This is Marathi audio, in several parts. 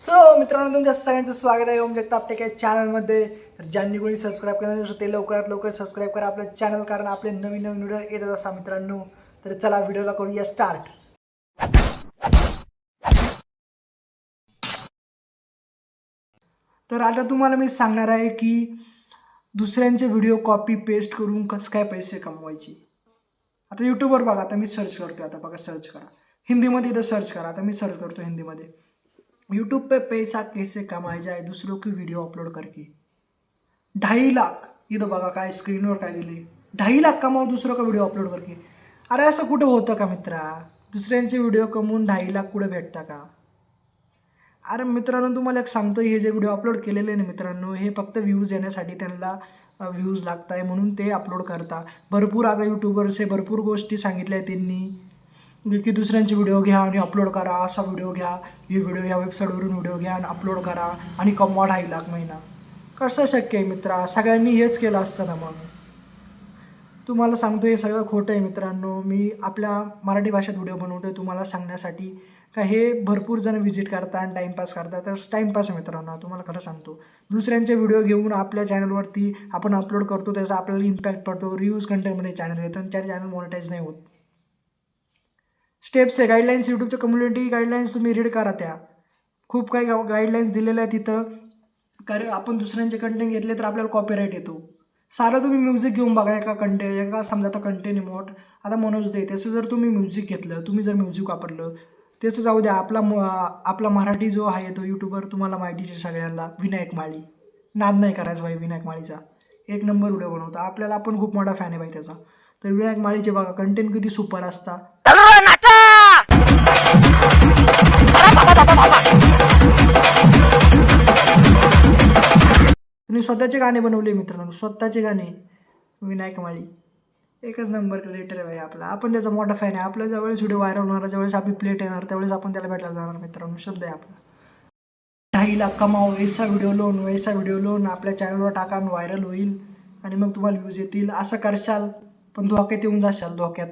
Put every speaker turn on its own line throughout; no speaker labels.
सो मित्रांनो तुमच्या सगळ्यांचं स्वागत आहे. ओम जगताप टेक या चॅनलमध्ये तर ज्यांनी कोणी सबस्क्राईब केलं नसेल ते लवकरात लवकर सबस्क्राईब करा आपलं चॅनल कारण आपले नवीन नवीन व्हिडिओ येतात असा मित्रांनो. तर चला व्हिडिओला करूया स्टार्ट तर आता तुम्हाला मी सांगणार आहे की दुसऱ्यांचे व्हिडिओ कॉपी पेस्ट करून कसं काय पैसे कमवायचे. आता यूट्यूबवर बघा आता मी सर्च करतो आता बघा सर्च करा. हिंदीमध्ये इथं सर्च करा. आता मी सर्च करतो हिंदीमध्ये. यूट्यूब पे पैसा कैसे कमाया जाए दूसरों की वीडियो अपलोड करके। ढाई लाख इथं बघा काय स्क्रीनवर काय दिले ढाई लाख कमाव दुसरं का व्हिडिओ अपलोड करके। अरे असं कुठं होतं का मित्रा? दुसऱ्यांचे व्हिडिओ कमवून ढाई लाख कुठं भेटता का? अरे मित्रांनो तुम्हाला एक सांगतो हे जे व्हिडिओ अपलोड केलेले ना मित्रांनो हे फक्त व्ह्यूज येण्यासाठी त्यांना व्ह्यूज लागत आहे म्हणून ते अपलोड करता. भरपूर आता यूट्यूबर्स हे भरपूर गोष्टी सांगितल्या आहेत त्यांनी. की दुसऱ्यांचे व्हिडिओ घ्या आणि अपलोड करा. असा व्हिडिओ घ्या. हे व्हिडिओ या वेबसाईटवरून व्हिडिओ घ्या आणि अपलोड करा. आणि कमवा ढाई लाख महिना. कसं शक्य आहे मित्रा? सगळ्यांनी हेच केलं असतं ना मग? तुम्हाला सांगतो हे सगळं खोटं आहे मित्रांनो. मी आपल्या मराठी भाषेत व्हिडिओ बनवतोय तुम्हाला सांगण्यासाठी. का हे भरपूर जण व्हिजिट करतात आणि टाईमपास करतात. तर टाईमपास आहे मित्रांनो तुम्हाला खरं सांगतो. दुसऱ्यांचे व्हिडिओ घेऊन आपल्या चॅनलवरती आपण अपलोड करतो त्याचा आपल्याला इम्पॅक्ट पडतो. रिव्ह्यूज कंटेंटमध्ये चॅनल येतं आणि चॅनल मॉनिटाईज नाही होत. स्टेप्स आहे गाईडलाईन्स यूट्यूबच्या कम्युनिटी गाईडलाईन्स तुम्ही रीड करा त्या. खूप काही गाईडलाईन्स दिलेल्या आहेत तिथं कारण आपण दुसऱ्यांचे कंटेंट घेतले तर आपल्याला कॉपीराईट येतो. सारं तुम्ही म्युझिक घेऊन बघा एका कंटे एका समजा आता कंटेन मोठ आता मनोज दे त्याचं जर तुम्ही म्युझिक घेतलं तुम्ही जर म्युझिक वापरलं त्याचं जाऊ द्या आपला म आपला मराठी जो आहे तो यूट्यूबर तुम्हाला माहितीचे आहे सगळ्यांना विनायक माळी. नाद नाही करायचा भाई विनायक माळीचा. एक नंबर व्हिडिओ बनवता. आपल्याला आपण खूप मोठा फॅन आहे भाई त्याचा. तर विनायक माळीचे बघा कंटेंट किती सुपर असता. स्वतःचे गाणे बनवले मित्रांनो. स्वतःचे गाणे. विनायक माळी. एकच नंबर क्रिएटर आहे आपला. आपण त्याचा मोठा फॅन आहे. आपल्या ज्यावेळेस व्हिडिओ व्हायरल होणार ज्यावेळेस आपली प्लेट येणार त्यावेळेस आपण त्याला भेटायला जाणार मित्रांनो. शब्द आहे आपला. ढाई लाख कमाव वैसा व्हिडिओ लोन वैसा व्हिडिओ लोन आपल्या चॅनलवर टाका व्हायरल होईल. आणि मग तुम्हाला व्ह्यूज येतील. असं करशाल पण धोक्यात येऊन जाशाल धोक्यात.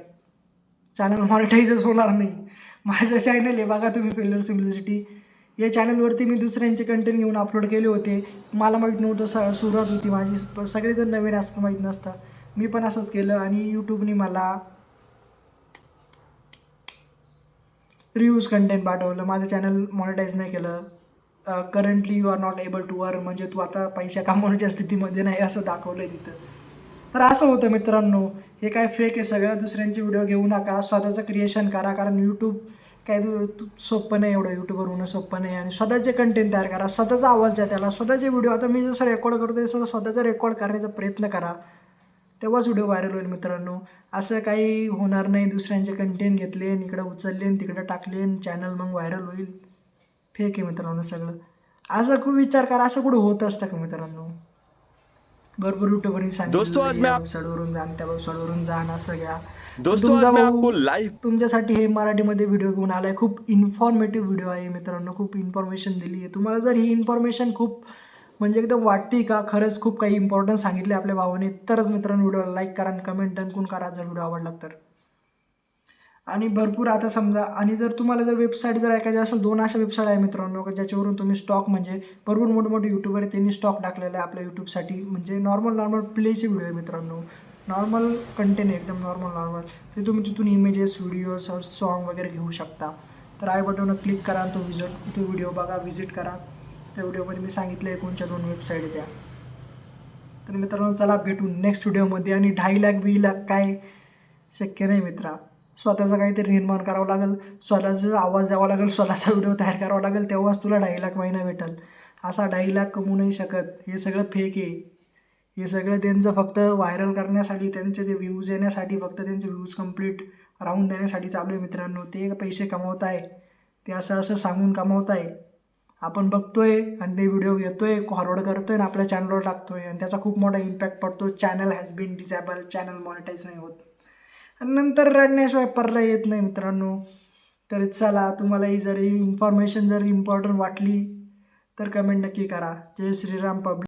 चॅनल मॉनिटाईजच होणार नाही. माझं चॅनल आहे बघा तुम्ही फेल्युअर सिम्प्लिसिटी या चॅनलवरती मी दुसऱ्यांचे कंटेंट घेऊन अपलोड केले होते. मला माहीत नव्हतं स सुरुवात होती माझी. सगळेजण नवीन असतं माहीत नसतं. मी पण असंच केलं आणि यूट्यूबने मला रिव्ह्यूज कंटेंट पाठवलं. माझं चॅनल मॉनिटाईज नाही केलं. Currently you are not able to earn म्हणजे तू आता पैसा कमवण्याच्या स्थितीमध्ये नाही असं दाखवलं आहे तिथं. तर असं होतं मित्रांनो. हे काय फेक आहे सगळं. दुसऱ्यांचे व्हिडिओ घेऊ नका. स्वतःचं क्रिएशन करा. कारण यूट्यूब काय सोपं नाही एवढं यूट्यूबवर होणं सोपं नाही. आणि स्वतःचे कंटेंट तयार करा स्वतःचा आवाज द्या त्याला. स्वतःचे व्हिडिओ आता मी जसं रेकॉर्ड करतो तसं स्वतःचा रेकॉर्ड करण्याचा प्रयत्न करा. तेव्हाच व्हिडिओ व्हायरल होईल मित्रांनो. असं काही होणार नाही. दुसऱ्यांचे कंटेंट घेतले आणि इकडं उचलले आणि तिकडं टाकले आणि चॅनल मग व्हायरल होईल. फेक आहे मित्रांनो सगळं. असं खूप विचार करा. असं कुठं होत असतं का मित्रांनो? भरपूर युट्यूबरनी
दोस्तों, आज मैं आप-
वेबसाईटवरून जा आणि त्या वेबसाईटवरून जा आणि असं घ्या.
दोस्तों,
तुमचा
आज मैं
भाऊ
आपको live-
तुमच्यासाठी हे मराठीमध्ये व्हिडिओ घेऊन आलाय. खूप इन्फॉर्मेटिव्ह व्हिडिओ आहे मित्रांनो. खूप इन्फॉर्मेशन दिली आहे. तुम्हाला जर ही इन्फॉर्मेशन खूप म्हणजे एकदम वाटते का? खरंच खूप काही इम्पॉर्टन्स सांगितले आपल्या भावाने. तरच मित्रांनो व्हिडिओला लाईक करा आणि कमेंट डनकून करा जर व्हिडिओ आवडला तर. आणि भरपूर आता समजा आणि जर तुम्हाला जर वेबसाईट जर ऐकायची असेल दोन अशा वेबसाईट आहे मित्रांनो ज्याच्यावरून तुम्ही स्टॉक म्हणजे भरपूर मोठमोठे मोठे यूट्यूबर आहे त्यांनी स्टॉक टाकलेला आहे आपल्या यूट्यूबसाठी म्हणजे नॉर्मल नॉर्मल प्लेचे व्हिडिओ आहे मित्रांनो. नॉर्मल कंटेंट आहे एकदम नॉर्मल नॉर्मल ते तुम्ही तिथून इमेजेस व्हिडिओज सॉन्ग वगैरे घेऊ शकता. तर आय बटनवर क्लिक करा तो विजिट तो व्हिडिओ बघा व्हिजिट करा. त्या व्हिडिओमध्ये मी सांगितलं आहे कोणच्या दोन वेबसाईट द्या तर मित्रांनो चला भेटू नेक्स्ट व्हिडिओमध्ये आणि ढाई लाख बी लाख काय शक्य नाही मित्रा. स्वतःचं काहीतरी निर्माण करावं लागेल. स्वतःचा आवाज द्यावा लागेल. स्वतःचा व्हिडिओ तयार करावा लागेल. तेव्हाच तुला ढाई लाख महिना भेटेल. असा ढाई लाख कमवू नाही शकत. हे सगळं फेक आहे. हे सगळं त्यांचं फक्त व्हायरल करण्यासाठी त्यांचे ते व्ह्यूज येण्यासाठी फक्त त्यांचे व्ह्यूज कंप्लीट राहून देण्यासाठी चालू आहे मित्रांनो. ते पैसे कमवत आहे ते असं असं सांगून कमवत आहे आपण बघतोय आणि ते व्हिडिओ घेतोय फॉरवर्ड करतोय आणि आपल्या चॅनलवर टाकतोय. आणि त्याचा खूप मोठा इम्पॅक्ट पडतो. Channel has been disable channel monetize नाही होत. आणि नंतर रडण्याशिवाय पर्याय येत नाही मित्रांनो. तर चला तुम्हाला ही जर इन्फॉर्मेशन जर इम्पॉर्टंट वाटली तर कमेंट नक्की करा. जय श्रीराम पब्लिक